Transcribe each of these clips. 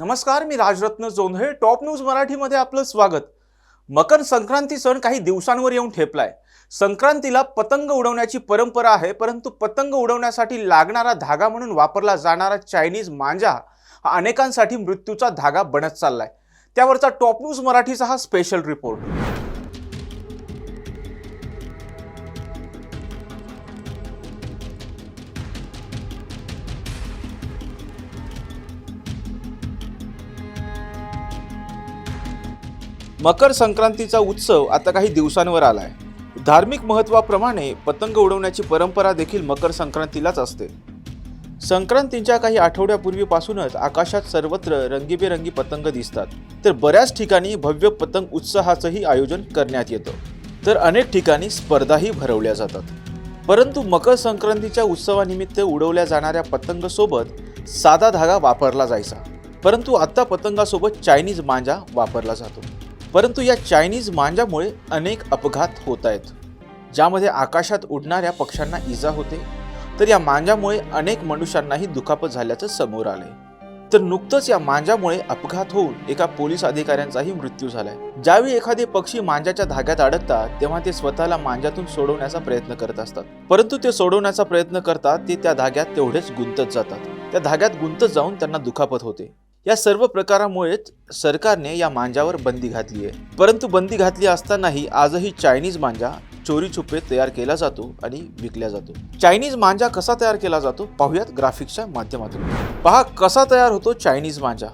नमस्कार मी Rajratna Jondhale. Top news मराठीमध्ये आपलं स्वागत. मकर संक्रांती सण काही दिवसांवर येऊन ठेपलाय. संक्रांतीला पतंग उडवण्याची परंपरा आहे परंतु पतंग उडवण्यासाठी लागणारा धागा म्हणून वापरला जाणारा चायनीज मांजा हा अनेकांसाठी मृत्यूचा धागा बनत चाललाय. त्यावरचा टॉप न्यूज मराठीचा हा स्पेशल रिपोर्ट मकर संक्रांतीचा उत्सव आता काही दिवसांवर आलाय. धार्मिक महत्वाप्रमाणे पतंग उडवण्याची परंपरा देखील मकर संक्रांतीलाच असते. संक्रांतीच्या काही आठवड्यापूर्वीपासूनच आकाशात सर्वत्र रंगीबेरंगी पतंग दिसतात. तर बऱ्याच ठिकाणी भव्य पतंग उत्सवाचंही आयोजन करण्यात येतं. तर अनेक ठिकाणी स्पर्धाही भरवल्या जातात. परंतु मकर संक्रांतीच्या उत्सवानिमित्त उडवल्या जाणाऱ्या पतंगसोबत साधा धागा वापरला जायचा. परंतु आत्ता पतंगासोबत चायनीज मांजा वापरला जातो. परंतु या चायनीज मांजामुळे अनेक अपघात होत आहेत ज्यामध्ये आकाशात उडणाऱ्या पक्ष्यांना इजा होते तर या मांजामुळे अनेक मनुष्यांनाही दुखापत झाल्याचं समोर आलंय. तर नुकतंच या मांजामुळे अपघात होऊन एका पोलीस अधिकाऱ्यांचाही मृत्यू झालाय. ज्यावेळी एखादे पक्षी मांजाच्या धाग्यात अडकतात तेव्हा ते स्वतःला मांजातून सोडवण्याचा प्रयत्न करत असतात. परंतु ते सोडवण्याचा प्रयत्न करतात ते त्या धाग्यात तेवढेच गुंतत जातात. त्या धाग्यात गुंतत जाऊन त्यांना दुखापत होते. या सर्व प्रकारामुळेच सरकारने या मांजावर बंदी घातली आहे. परंतु बंदी घातली असतानाही आजही चायनीज मांजा चोरी छुपे तयार केला जातो आणि विकला जातो. चायनीज मांजा कसा तयार केला जातो पाहूयात ग्राफिक्सच्या माध्यमातून. पहा कसा तयार होतो चायनीज मांजा.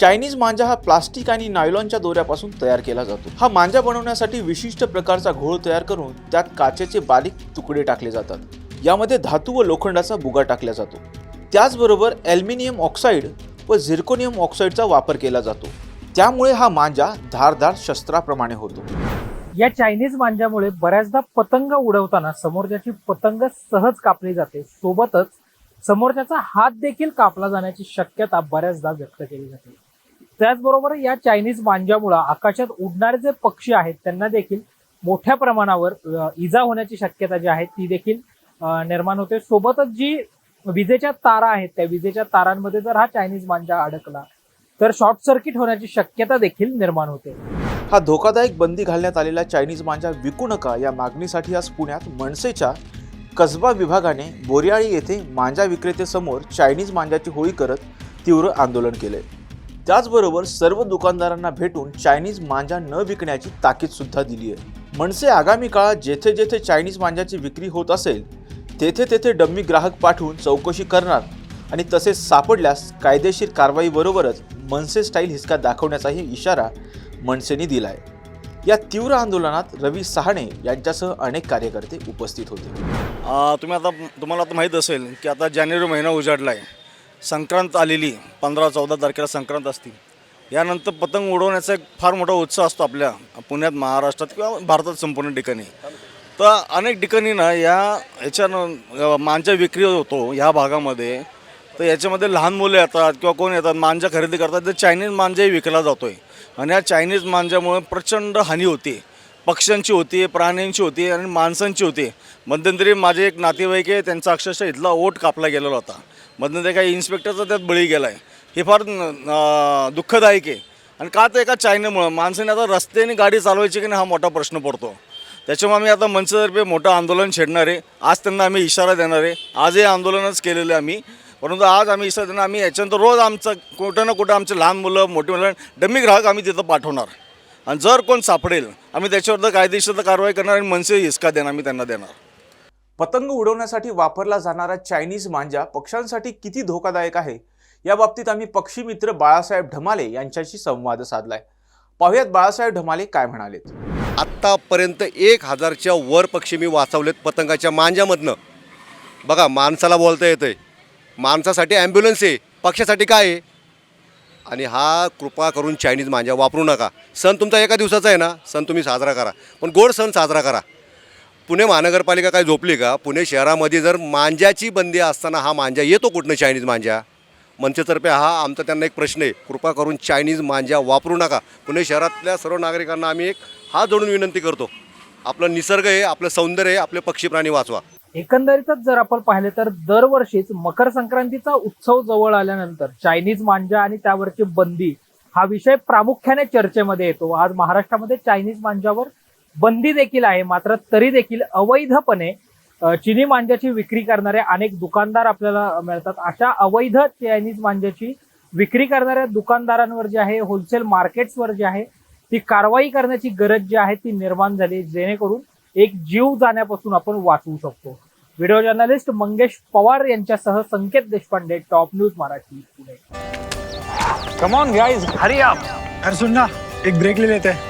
चायनीज मांजा हा प्लास्टिक आणि नायलॉनच्या दोऱ्यापासून तयार केला जातो. हा मांजा बनवण्यासाठी विशिष्ट प्रकारचा घोळ तयार करून त्यात काचेचे बारीक तुकडे टाकले जातात. यामध्ये धातू व लोखंडाचा बुगा टाकला जातो. त्याचबरोबर ॲल्युमिनियम ऑक्साईड व झिर्कोनियम ऑक्साईडचा वापर केला जातो. त्यामुळे हा मांजा धारधार शस्त्राप्रमाणे होतो. या चायनीज मांजामुळे बऱ्याचदा पतंग उडवताना समोरच्याची पतंग सहज कापली जाते. सोबतच समोरच्याचा हात देखील कापला जाण्याची शक्यता बऱ्याचदा व्यक्त केली जाते. त्याचबरोबर या चायनीज मांजामुळे आकाशात उडणारे जे पक्षी आहेत त्यांना देखील मोठ्या प्रमाणावर इजा होण्याची शक्यता जी आहे ती देखील निर्माण होते. सोबतच जी विजेच्या तारा आहेत त्या विजेच्या तारांमध्ये जर हा चायनीज मांजा अडकला तर शॉर्ट सर्किट होण्याची शक्यता देखील निर्माण होते. हा धोकादायक बंदी घालण्यात आलेला चायनीज मांजा विकू नका या मागणीसाठी आज पुण्यात मनसेच्या कसबा विभागाने बोरियाळी येथे मांजा विक्रेतेसमोर चायनीज मांजाची होळी करत तीव्र आंदोलन केले. त्याचबरोबर सर्व दुकानदारांना भेटून चायनीज मांजा न विकण्याची ताकीद सुद्धा दिली आहे मनसे आगामी काळात जेथे जेथे चायनीज मांजाची विक्री होत असेल तेथे तेथे डम्मी ग्राहक पाठवून चौकशी करणार आणि तसेच सापडल्यास कायदेशीर कारवाईबरोबरच मनसे स्टाईल हिसका दाखवण्याचाही इशारा मनसेने दिलाय. या तीव्र आंदोलनात रवी सहाणे यांच्यासह अनेक कार्यकर्ते उपस्थित होते. तुम्ही आता तुम्हाला आता माहीत असेल की आता जानेवारी महिना उजाडला आहे संक्रांत आलेली पंधरा चौदा तारखेला संक्रांत असती. यानंतर पतंग उडवण्याचा एक फार मोठा उत्साह असतो आपल्या पुण्यात महाराष्ट्रात किंवा भारतात संपूर्ण ठिकाणी. तर अनेक ठिकाणी ना या ह्याच्यानं मांजा विक्री होतो ह्या भागामध्ये. तर याच्यामध्ये लहान मुलं येतात किंवा कोण येतात मांजा खरेदी करतात तर चायनीज मांजाही विकला जातो आहे आणि या चायनीज मांजामुळे प्रचंड हानी होते. पक्ष्यांची होती प्राण्यांची होती आणि माणसांची होती. मध्यंतरी माझे एक नातेवाईक आहे त्यांचा अक्षरशः इथला ओट कापला गेलेला होता. मध्यंतरी काही इन्स्पेक्टरचा त्यात बळी गेला आहे हे फार दुःखदायक आहे. आणि का तर एका चायनामुळं माणसाने आता रस्त्याने गाडी चालवायची की नाही हा मोठा प्रश्न पडतो. त्याच्यामुळे आम्ही आता मंचतर्फे मोठं आंदोलन छेडणार आहे. आज त्यांना आम्ही इशारा देणार आहे. आज हे आंदोलनच केलेलं आहे आम्ही. परंतु आज आम्ही इशारा देणार आम्ही याच्यानंतर रोज आमचं कुठं ना कुठं आमचे लहान मुलं मोठी मुलं डमी ग्राहक आम्ही तिथं पाठवणार. आणि जर कोण सापडेल आम्ही त्याच्यावर कायदेशीर कारवाई करणार आणि मनसे हिसका देणार आम्ही त्यांना देणार. पतंग उडवण्यासाठी वापरला जाणारा चायनीज मांजा पक्ष्यांसाठी किती धोकादायक आहे? या बाबतीत आम्ही पक्षी मित्र बाळासाहेब ढमाले यांच्याशी संवाद साधलाय. पाहुयात बाळासाहेब ढमाले काय म्हणालेत. आत्तापर्यंत एक हजारच्या वर पक्षी मी वाचवलेत पतंगाच्या मांजामधनं बघा माणसाला बोलता येतं आहे माणसासाठी ॲम्ब्युलन्स आहे. पक्षासाठी काय आहे? आणि हा कृपा करून चायनीज मांजा वापरू नका. सण तुमचा एका दिवसाचा आहे ना? सण तुम्ही साजरा करा. पण गोड सण साजरा करा. पुणे महानगरपालिका काय झोपली का? पुणे शहरामध्ये जर मांजाची बंदी असताना हा मांजा येतो कुठनं चायनीज मांजा मंचतर्फे हा आमचा त्यांना एक प्रश्न आहे. कृपा करून चायनीज मांजा वापरू नका. पुणे शहरातल्या सर्व नागरिकांना आम्ही एक हात जोडून विनंती करतो. आपलं निसर्ग आहे आपलं सौंदर्य आहे आपले पक्षी प्राणी वाचवा. एकंदरीतच जर आपण पाहिले तर दरवर्षीच मकर संक्रांतीचा उत्सव जवळ आल्यानंतर चायनीज मांजा आणि त्यावरची बंदी हा विषय प्रामुख्याने चर्चेमध्ये येतो. आज महाराष्ट्रामध्ये चायनीज मांजावर बंदी देखील आहे. मात्र तरी देखील अवैधपणे चिनी मांजाची विक्री करणारे अनेक दुकानदार आपल्याला मिळतात. अशा अवैध चायनीज मांजाची विक्री करणाऱ्या दुकानदारांवर जे आहे होलसेल मार्केट्सवर जे आहे ती कारवाई करण्याची गरज जी आहे ती निर्माण झाली जेणेकरून एक जीव जाण्यापासून आपण वाचवू शकतो. व्हिडिओ जर्नलिस्ट मंगेश पवार यांच्यासह Sanket Deshpande top news Marathi Pune. Come on guys hurry up अरे सुन ना एक ब्रेक ले लेते. हैं